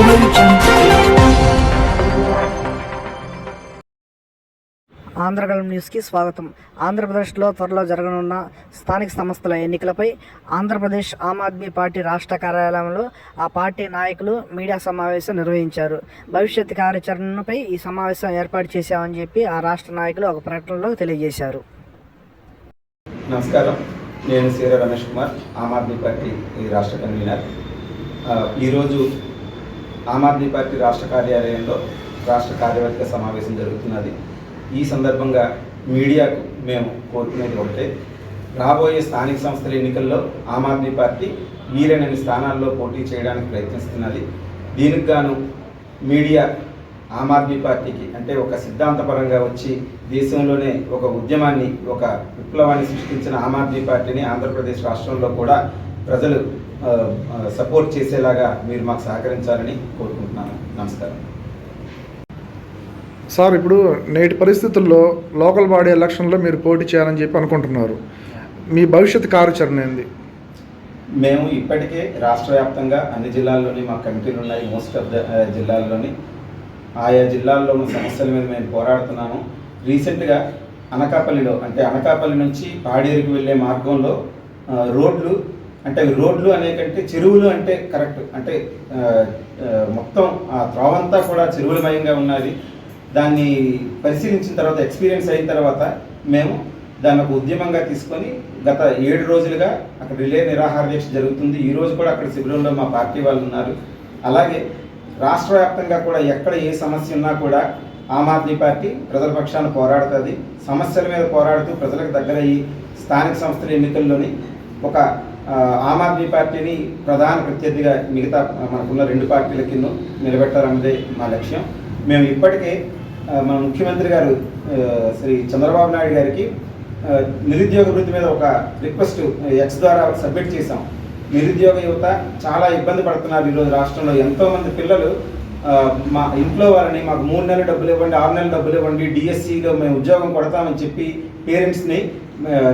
Audio ఆంధ్రగలం న్యూస్కి స్వాగతం. ఆంధ్రప్రదేశ్లో త్వరలో జరగనున్న స్థానిక సంస్థల ఎన్నికలపై ఆంధ్రప్రదేశ్ ఆమ్ ఆద్మీ పార్టీ రాష్ట్ర కార్యాలయంలో ఆ పార్టీ నాయకులు మీడియా సమావేశం నిర్వహించారు. భవిష్యత్ కార్యాచరణపై ఈ సమావేశం ఏర్పాటు చేశామని చెప్పి ఆ రాష్ట్ర నాయకులు ఒక ప్రకటనలో తెలియజేశారు. నమస్కారం. నేను సీర రమేష్ కుమార్ ఆమ్ ఆద్మీ పార్టీ రాష్ట్ర కన్వీనర్. ఈరోజు ఆమ్ ఆద్మీ పార్టీ రాష్ట్ర కార్యాలయంలో రాష్ట్ర కార్యవర్గ సమావేశం జరుగుతున్నది. ఈ సందర్భంగా మీడియాకు మేము కోరుకునేది ఒకటే. రాబోయే స్థానిక సంస్థల ఎన్నికల్లో ఆమ్ ఆద్మీ పార్టీ వీలైనన్ని స్థానాల్లో పోటీ చేయడానికి ప్రయత్నిస్తున్నది. దీనికి గాను మీడియా ఆమ్ ఆద్మీ పార్టీకి అంటే ఒక సిద్ధాంతపరంగా వచ్చి దేశంలోనే ఒక ఉద్యమాన్ని ఒక విప్లవాన్ని సృష్టించిన ఆమ్ ఆద్మీ పార్టీని ఆంధ్రప్రదేశ్ రాష్ట్రంలో కూడా ప్రజలు సపోర్ట్ చేసేలాగా మీరు మాకు సహకరించాలని కోరుకుంటున్నాను. నమస్కారం. సార్ ఇప్పుడు నేటి పరిస్థితుల్లో లోకల్ బాడీ ఎలక్షన్లో మీరు పోటీ చేయాలని చెప్పి అనుకుంటున్నారు. మీ భవిష్యత్ కార్యాచరణ ఏంది? మేము ఇప్పటికే రాష్ట్ర వ్యాప్తంగా అన్ని జిల్లాల్లోని మా కమిటీలు ఉన్నాయి మోస్ట్ ఆఫ్ ద జిల్లాల్లోని. ఆయా జిల్లాల్లో ఉన్న సమస్యల మీద మేము పోరాడుతున్నాము. రీసెంట్గా అనకాపల్లిలో అంటే అనకాపల్లి నుంచి పాడేరుకు వెళ్ళే మార్గంలో రోడ్లు అంటే అవి రోడ్లు అనే కంటే చెరువులు అంటే కరెక్ట్. అంటే మొత్తం ఆ త్రోవంతా కూడా చెరువులమయంగా ఉన్నది. దాన్ని పరిశీలించిన తర్వాత ఎక్స్పీరియన్స్ అయిన తర్వాత మేము దాన్ని ఒక ఉద్యమంగా తీసుకొని గత ఏడు రోజులుగా అక్కడ రిలే నిరాహార దీక్ష జరుగుతుంది. ఈ రోజు కూడా అక్కడ శిబిరంలో మా పార్టీ వాళ్ళు ఉన్నారు. అలాగే రాష్ట్ర వ్యాప్తంగా కూడా ఎక్కడ ఏ సమస్య ఉన్నా కూడా ఆమ్ ఆద్మీ పార్టీ ప్రజల పక్షాన పోరాడుతుంది. సమస్యల మీద పోరాడుతూ ప్రజలకు దగ్గరయ్యి స్థానిక సంస్థల ఎన్నికల్లోని ఒక ఆమ్ ఆద్మీ పార్టీని ప్రధాన ప్రత్యర్థిగా మిగతా మనకున్న రెండు పార్టీల కింద నిలబెట్టాలన్నదే మా లక్ష్యం. మేము ఇప్పటికే మన ముఖ్యమంత్రి గారు శ్రీ చంద్రబాబు నాయుడు గారికి నిరుద్యోగ వృత్తి మీద ఒక రిక్వెస్ట్ ఎక్స్ ద్వారా సబ్మిట్ చేశాం. నిరుద్యోగ యువత చాలా ఇబ్బంది పడుతున్నారు ఈరోజు రాష్ట్రంలో. ఎంతోమంది పిల్లలు మా ఇంట్లో వారిని మాకు మూడు నెలలు డబ్బులు ఇవ్వండి ఆరు నెలలు డబ్బులు ఇవ్వండి డిఎస్సిలో మేము ఉద్యోగం కొడతామని చెప్పి పేరెంట్స్ని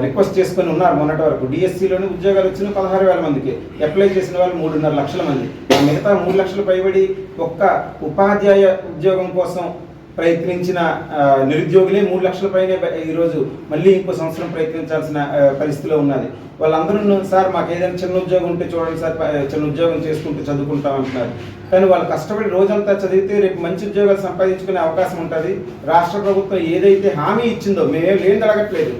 రిక్వెస్ట్ చేసుకొని ఉన్నారు మొన్నటి వరకు. డిఎస్సిలోని ఉద్యోగాలు వచ్చిన పదహారు వేల మందికి. అప్లై చేసిన వాళ్ళు మూడున్నర లక్షల మంది. మిగతా మూడు లక్షలు పైబడి ఒక్క ఉపాధ్యాయ ఉద్యోగం కోసం ప్రయత్నించిన నిరుద్యోగులే మూడు లక్షల పైనే ఈరోజు మళ్ళీ ఇంకో సంవత్సరం ప్రయత్నించాల్సిన పరిస్థితిలో ఉన్నది. వాళ్ళందరూ సార్ మాకు ఏదైనా చిన్న ఉద్యోగం ఉంటే చూడండి సార్ చిన్న ఉద్యోగం చేసుకుంటూ చదువుకుంటాం అంటున్నారు. కానీ వాళ్ళు కష్టపడి రోజంతా చదివితే రేపు మంచి ఉద్యోగాలు సంపాదించుకునే అవకాశం ఉంటుంది. రాష్ట్ర ప్రభుత్వం ఏదైతే హామీ ఇచ్చిందో మేమేం లేని అడగట్లేదు.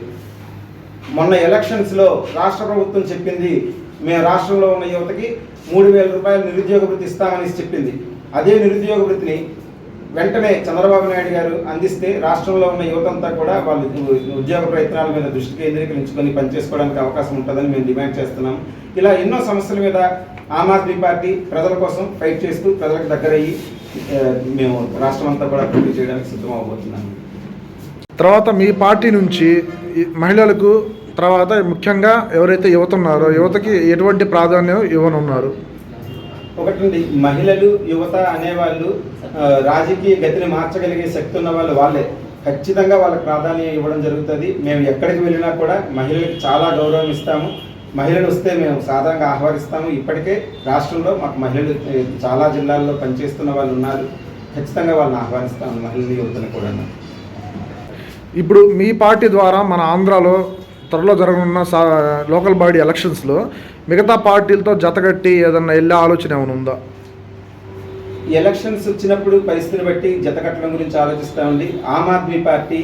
మొన్న ఎలక్షన్స్లో రాష్ట్ర ప్రభుత్వం చెప్పింది మేము రాష్ట్రంలో ఉన్న యువతకి మూడు వేల రూపాయలు నిరుద్యోగ వృత్తి ఇస్తామని చెప్పింది. అదే నిరుద్యోగ వృత్తిని వెంటనే చంద్రబాబు నాయుడు గారు అందిస్తే రాష్ట్రంలో ఉన్న యువతంతా కూడా వాళ్ళు ఉద్యోగ ప్రయత్నాల మీద దృష్టి కేంద్రీకరించుకొని పనిచేసుకోవడానికి అవకాశం ఉంటుందని మేము డిమాండ్ చేస్తున్నాం. ఇలా ఎన్నో సమస్యల మీద ఆమ్ ఆద్మీ పార్టీ ప్రజల కోసం ఫైట్ చేస్తూ ప్రజలకు దగ్గరయ్యి మేము రాష్ట్రం అంతా కూడా పోటీ చేయడానికి సిద్ధమవబోతున్నాము తర్వాత మీ పార్టీ నుంచి మహిళలకు తర్వాత ముఖ్యంగా ఎవరైతే యువత ఉన్నారో యువతకి ఎటువంటి ప్రాధాన్యం ఇవ్వనున్నారు? ఒకటి మహిళలు యువత అనేవాళ్ళు వాళ్ళు రాజకీయ గతిని మార్చగలిగే శక్తి ఉన్న వాళ్ళు. వాళ్ళే ఖచ్చితంగా వాళ్ళకి ప్రాధాన్యం ఇవ్వడం జరుగుతుంది. మేము ఎక్కడికి వెళ్ళినా కూడా మహిళలకు చాలా గౌరవం ఇస్తాము. మహిళలు వస్తే మేము సాధారణంగా ఆహ్వానిస్తాము. ఇప్పటికే రాష్ట్రంలో మాకు మహిళలు చాలా జిల్లాల్లో పనిచేస్తున్న వాళ్ళు ఉన్నారు. ఖచ్చితంగా వాళ్ళని ఆహ్వానిస్తాము మహిళలు యువతను కూడా ఇప్పుడు మీ పార్టీ ద్వారా మన ఆంధ్రాలో త్వరలో జరగనున్న సా లోకల్ బాడీ ఎలక్షన్స్లో మిగతా పార్టీలతో జతగట్టి ఏదన్నా వెళ్ళే ఆలోచన ఏమైనా ఉందా? ఎలక్షన్స్ వచ్చినప్పుడు పరిస్థితిని బట్టి జతకట్టడం గురించి ఆలోచిస్తామండి ఆమ్ ఆద్మీ పార్టీ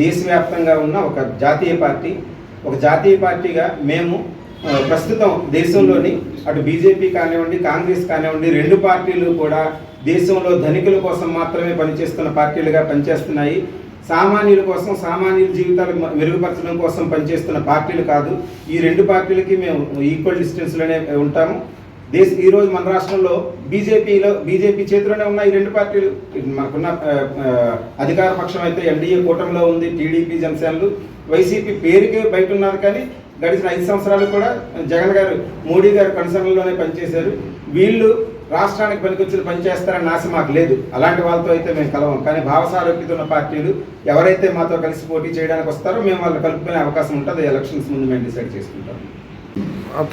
దేశవ్యాప్తంగా ఉన్న ఒక జాతీయ పార్టీ. ఒక జాతీయ పార్టీగా మేము ప్రస్తుతం దేశంలోని అటు బీజేపీ కానివ్వండి కాంగ్రెస్ కానివ్వండి రెండు పార్టీలు కూడా దేశంలో ధనికుల కోసం మాత్రమే పనిచేస్తున్న పార్టీలుగా పనిచేస్తున్నాయి. సామాన్యుల కోసం సామాన్యుల జీవితాలు మెరుగుపరచడం కోసం పనిచేస్తున్న పార్టీలు కాదు. ఈ రెండు పార్టీలకి మేము ఈక్వల్ డిస్టెన్స్లోనే ఉంటాము. దేశ ఈరోజు మన రాష్ట్రంలో బీజేపీలో బీజేపీ చేతిలోనే ఉన్న ఈ రెండు పార్టీలు మనకున్న అధికార పక్షం అయితే ఎన్డీఏ కూటమిలో ఉంది టీడీపీ జనసేనలు. వైసీపీ పేరుకే బయట ఉన్నారు కానీ గడిచిన ఐదు సంవత్సరాలు కూడా జగన్ గారు మోడీ గారు కన్సర్న్లోనే పనిచేశారు. వీళ్ళు రాష్ట్రానికి పనికొచ్చిన పని చేస్తారని ఆశ మాకు లేదు. అలాంటి వాళ్ళతో అయితే మేము కలవం. కానీ భావసారోగ్యత ఉన్న పార్టీలు ఎవరైతే మాతో కలిసి పోటీ చేయడానికి వస్తారో మేము వాళ్ళు కలుపుకునే అవకాశం ఉంటుంది. ఎలక్షన్స్ ముందు మేము డిసైడ్ చేసుకుంటాం.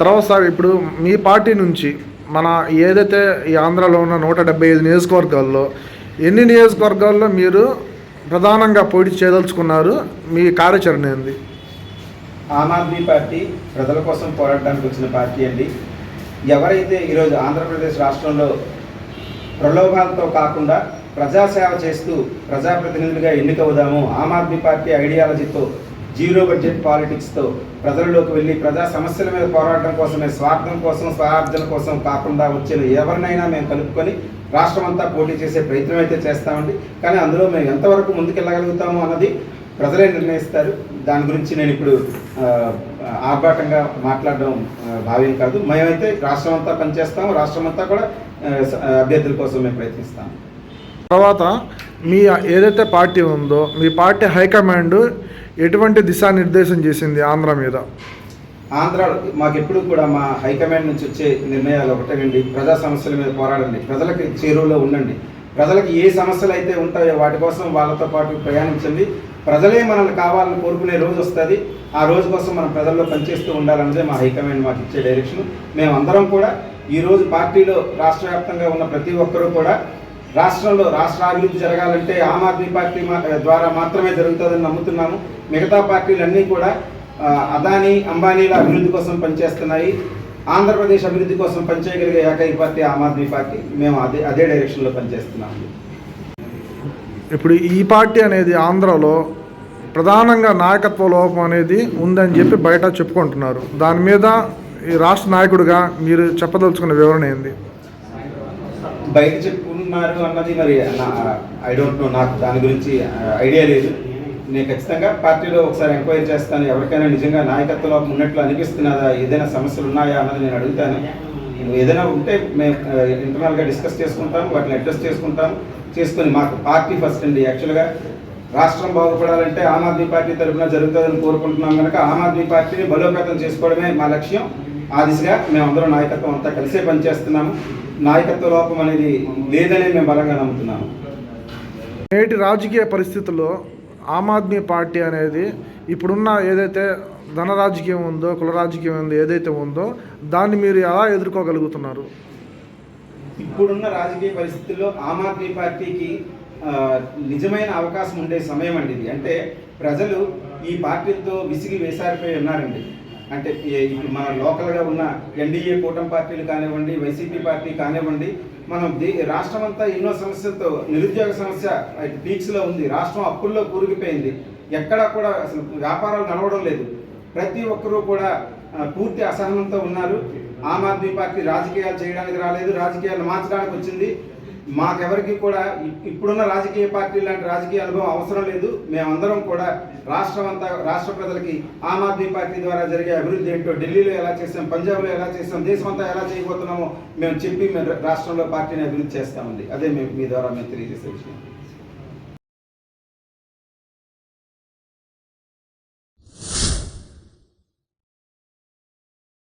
తర్వాత సార్ ఇప్పుడు మీ పార్టీ నుంచి మన ఏదైతే ఈ ఆంధ్రాలో ఉన్న నూట డెబ్బై ఐదు నియోజకవర్గాల్లో ఎన్ని నియోజకవర్గాల్లో మీరు ప్రధానంగా పోటీ చేయదలుచుకున్నారు? మీ కార్యాచరణ ఏంది? ఆమ్ ఆద్మీ పార్టీ ప్రజల కోసం పోరాడడానికి వచ్చిన పార్టీ అండి. ఎవరైతే ఈరోజు ఆంధ్రప్రదేశ్ రాష్ట్రంలో ప్రలోభాలతో కాకుండా ప్రజాసేవ చేస్తూ ప్రజాప్రతినిధులుగా ఎన్నికవుదాము ఆమ్ ఆద్మీ పార్టీ ఐడియాలజీతో జీరో బడ్జెట్ పాలిటిక్స్తో ప్రజల్లోకి వెళ్ళి ప్రజా సమస్యల మీద పోరాటం కోసమే స్వార్థం కోసం స్వార్థన కోసం కాకుండా వచ్చిన ఎవరినైనా మేము కలుపుకొని రాష్ట్రం అంతా పోటీ చేసే ప్రయత్నం అయితే చేస్తామండి. కానీ అందులో మేము ఎంతవరకు ముందుకెళ్ళగలుగుతాము అన్నది ప్రజలే నిర్ణయిస్తారు. దాని గురించి నేను ఇప్పుడు ఆర్భాటంగా మాట్లాడడం భావ్యం కాదు. మేమైతే రాష్ట్రం అంతా పనిచేస్తాము రాష్ట్రం అంతా కూడా అభ్యర్థుల కోసం మేము ప్రయత్నిస్తాము తర్వాత మీ ఏదైతే పార్టీ ఉందో మీ పార్టీ హైకమాండ్ ఎటువంటి దిశానిర్దేశం చేసింది ఆంధ్ర మీద? ఆంధ్ర మాకు ఎప్పుడు కూడా మా హైకమాండ్ నుంచి వచ్చే నిర్ణయాలు ఒకటేనండి. ప్రజా సమస్యల మీద పోరాడండి. ప్రజలకి చేరువలో ఉండండి. ప్రజలకు ఏ సమస్యలు అయితే ఉంటాయో వాటి కోసం వాళ్ళతో పాటు ప్రయాణించండి. ప్రజలే మనల్ని కావాలని కోరుకునే రోజు వస్తుంది. ఆ రోజు కోసం మనం ప్రజల్లో పనిచేస్తూ ఉండాలన్నదే మా హైకమాండ్ మాకు ఇచ్చే డైరెక్షన్. మేము అందరం కూడా ఈరోజు పార్టీలో రాష్ట్ర వ్యాప్తంగా ఉన్న ప్రతి ఒక్కరూ కూడా రాష్ట్రంలో రాష్ట్ర అభివృద్ధి జరగాలంటే ఆమ్ ఆద్మీ పార్టీ మా- ద్వారా మాత్రమే జరుగుతుందని నమ్ముతున్నాము. మిగతా పార్టీలన్నీ కూడా అదానీ అంబానీల అభివృద్ధి కోసం పనిచేస్తున్నాయి. ఆంధ్రప్రదేశ్ అభివృద్ధి కోసం పనిచేయగలిగే ఏకైక పార్టీ ఆమ్ ఆద్మీ పార్టీ. మేము అదే అదే డైరెక్షన్లో పనిచేస్తున్నాము. ఇప్పుడు ఈ పార్టీ అనేది ఆంధ్రాలో ప్రధానంగా నాయకత్వ లోపం అనేది ఉందని చెప్పి బయట చెప్పుకుంటున్నారు. దాని మీద ఈ రాష్ట్ర నాయకుడిగా మీరు చెప్పదలుచుకున్న వివరణ ఏంది? బయట చెప్పుకున్నారు అన్నది మరి ఐ డోంట్ నో నాకు దాని గురించి ఐడియా లేదు. నేను ఖచ్చితంగా పార్టీలో ఒకసారి ఎంక్వైరీ చేస్తాను. ఎవరికైనా నిజంగా నాయకత్వ లోపం ఉన్నట్లు అనిపిస్తున్నదా? ఏదైనా సమస్యలు ఉన్నాయా అన్నది నేను అడుగుతాను. ఏదైనా ఉంటే మేము ఇంటర్నల్గా డిస్కస్ చేసుకుంటాం వాటిని అడ్రస్ చేసుకుంటాం చేసుకొని మాకు పార్టీ ఫస్ట్ అండి. యాక్చువల్గా రాష్ట్రం బాగుపడాలంటే ఆమ్ ఆద్మీ పార్టీ తరఫున జరుగుతుందని కోరుకుంటున్నాం కనుక ఆమ్ ఆద్మీ పార్టీని బలోపేతం చేసుకోవడమే మా లక్ష్యం. ఆ దిశగా మేమందరం నాయకత్వం అంతా కలిసే పనిచేస్తున్నాము. నాయకత్వ లోపం అనేది లేదని మేము బలంగా నమ్ముతున్నాము. నేటి రాజకీయ పరిస్థితుల్లో ఆమ్ ఆద్మీ పార్టీ అనేది ఇప్పుడున్న ఏదైతే ధన రాజకీయం ఉందో కుల రాజకీయం ఉందో ఏదైతే ఉందో దాన్ని మీరు ఎలా ఎదుర్కోగలుగుతున్నారు? ఇప్పుడున్న రాజకీయ పరిస్థితుల్లో ఆమ్ ఆద్మీ పార్టీకి నిజమైన అవకాశం ఉండే సమయం అండి ఇది. అంటే ప్రజలు ఈ పార్టీలతో విసిగి వేసారిపోయి ఉన్నారండి. అంటే ఇప్పుడు మన లోకల్గా ఉన్న ఎన్డీఏ కూటమి పార్టీలు కానివ్వండి వైసీపీ పార్టీ కానివ్వండి మనం దే రాష్ట్రం అంతా ఎన్నో సమస్యలతో నిరుద్యోగ సమస్య పీక్స్లో ఉంది. రాష్ట్రం అప్పుల్లో కూరుకుపోయింది. ఎక్కడా కూడా అసలు వ్యాపారాలు నడవడం లేదు. ప్రతి ఒక్కరూ కూడా పూర్తి అసహనంతో ఉన్నారు. ఆమ్ ఆద్మీ పార్టీ రాజకీయాలు చేయడానికి రాలేదు. రాజకీయాలు మార్చడానికి వచ్చింది. మాకెవరికి కూడా ఇప్పుడున్న రాజకీయ పార్టీ లాంటి రాజకీయ అనుభవం అవసరం లేదు. మేమందరం కూడా రాష్ట్రం అంతా రాష్ట్ర ప్రజలకి ఆమ్ ఆద్మీ పార్టీ ద్వారా జరిగే అభివృద్ధి ఏంటో ఢిల్లీలో ఎలా చేసాం పంజాబ్లో ఎలా చేసాం దేశం అంతా ఎలా చేయబోతున్నామో మేము చెప్పి మేము రాష్ట్రంలో పార్టీని అభివృద్ధి చేస్తామండి. అదే మేము మీ ద్వారా మేము తెలియజేసే విషయం.